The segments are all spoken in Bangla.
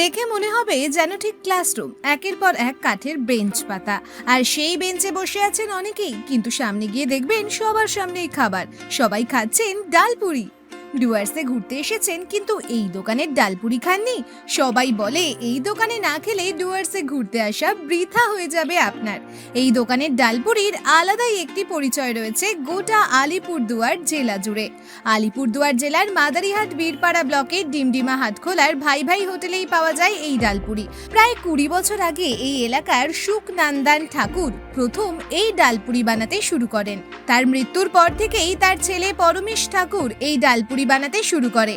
দেখে মনে হবে যেন ঠিক ক্লাসরুম, একের পর এক কাঠের বেঞ্চ পাতা। আর সেই বেঞ্চে বসে আছেন অনেকেই, কিন্তু সামনে গিয়ে দেখবেন সবার সামনেই খাবার। সবাই খাচ্ছেন ডালপুরি ডুয়ার্সে ঘুরতে এসেছেন, কিন্তু এই দোকানের ডালপুরি খাননি। সবাই বলে, এই দোকানে না খেলে ডুয়ার্সে ঘুরতে আসা বৃথা হয়ে যাবে আপনার। এই দোকানের ডালপুরির আলাদাই একটি পরিচয় রয়েছে গোটা আলিপুরদুয়ার জেলা জুড়ে। আলিপুরদুয়ার জেলার মাদারিহাট বীরপাড়া ব্লকের ডিমডিমা হাটখোলার ভাই ভাই হোটেলেই পাওয়া যায় এই ডালপুরি প্রায় কুড়ি বছর আগে এই এলাকার সুকনান্দান ঠাকুর প্রথম এই ডালপুরি বানাতে শুরু করেন। তার মৃত্যুর পর থেকেই তার ছেলে পরমেশ ঠাকুর এই ডালপুরি বানাতে শুরু করে।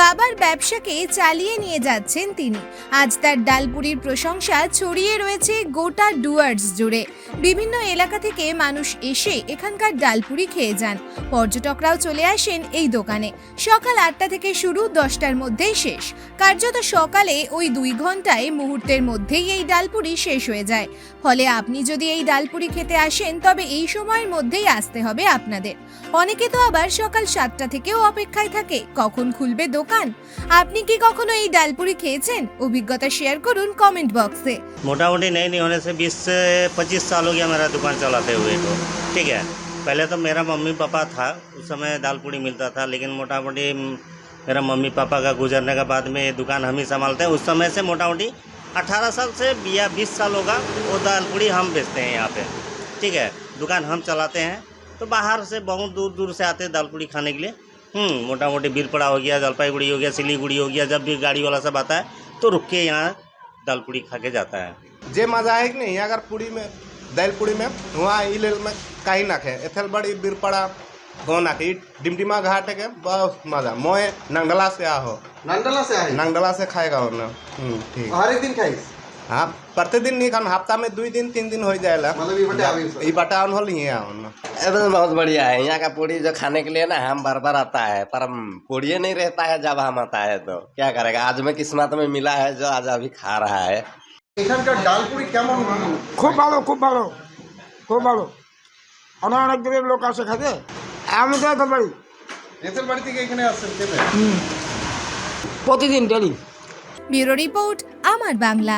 বাবার ব্যবসাকে চালিয়ে নিয়ে যাচ্ছেন তিনি। আজ তার ডালপুরির প্রশংসা ছড়িয়ে রয়েছে গোটা ডুয়ার্স জুড়ে। বিভিন্ন এলাকা থেকে মানুষ এসে এখানকার ডালপুরি খেয়ে যান। পর্যটকরাও চলে আসেন এই দোকানে। সকাল আটটা থেকে শুরু দশটার মধ্যেই শেষ। কার্যত সকালে ওই দুই ঘন্টায় মুহূর্তের মধ্যেই এই ডালপুরি শেষ হয়ে যায়। ফলে আপনি যদি এই ডালপুরি খেতে আসেন, তবে এই সময়ের মধ্যেই আসতে হবে আপনাদের। অনেকে তো আবার সকাল সাতটা থেকেও অপেক্ষায় থাকে কখন খুলবে দোকান আপনি কি কখনো এই ডালপুরি খেয়েছেন অভিজ্ঞতা শেয়ার করুন কমেন্ট বক্সে मोटा मोटी नहीं नहीं होने से बीस से पच्चीस साल हो गया मेरा दुकान चलाते हुए को ठीक है पहले तो मेरा मम्मी पापा था उस समय दाल पूड़ी मिलता था लेकिन मोटा मोटी म, मेरा मम्मी पापा का गुजरने के बाद में ये दुकान हम ही संभालते हैं उस समय से मोटा मोटी अठारह साल से या बीस साल होगा वो दाल पूड़ी हम बेचते हैं यहाँ पे ठीक है दुकान हम चलाते हैं तो बाहर से बहुत दूर दूर से आते हैं दाल पूड़ी खाने के लिए हम्म मोटा मोटी बीरपड़ा हो गया जलपाईगुड़ी हो गया सिलीगुड़ी हो गया जब भी गाड़ी वाला सब आता है तो रुक के यहाँ दाल पूड़ी खा के जाता है। जे मज़ा है कि नहीं? अगर पूरी में दाल पूरी में वहाँ ई लेल में काही नाखे एथल बड़ी बीरपड़ा हो नाखे ई डिमडिमा घाट के बहुत मज़ा। मोए नंगला से आहो। नांदला से आई नंगला से खाएगा और ना हम्म, ठीक। हर एक दिन खाइस हाँ प्रतिदिन नहीं खान हफ्ता में दो दिन तीन दिन हो जाएगा मतलब ये बटे आवी ई बटा ऑन होल ही आओ ना एकदम बहुत बढ़िया है यहाँ का पूड़ी जो खाने के लिए ना हम बार बार आता है पर हम पूड़ी नहीं रहता है जब हम आता है तो क्या करेगा आज में किस्मत में मिला है जो आज अभी खा रहा है এখানকার ডালপুরি কেমন খুব ভালো খুব ভালো খুব ভালো অনেক অনেক দূরের লোক আসে খাতে আমি তো এত পারি এদের বাড়ি থেকে এখানে আসছেন খেতে প্রতিদিন ডেলি ব্যুরো রিপোর্ট আমার বাংলা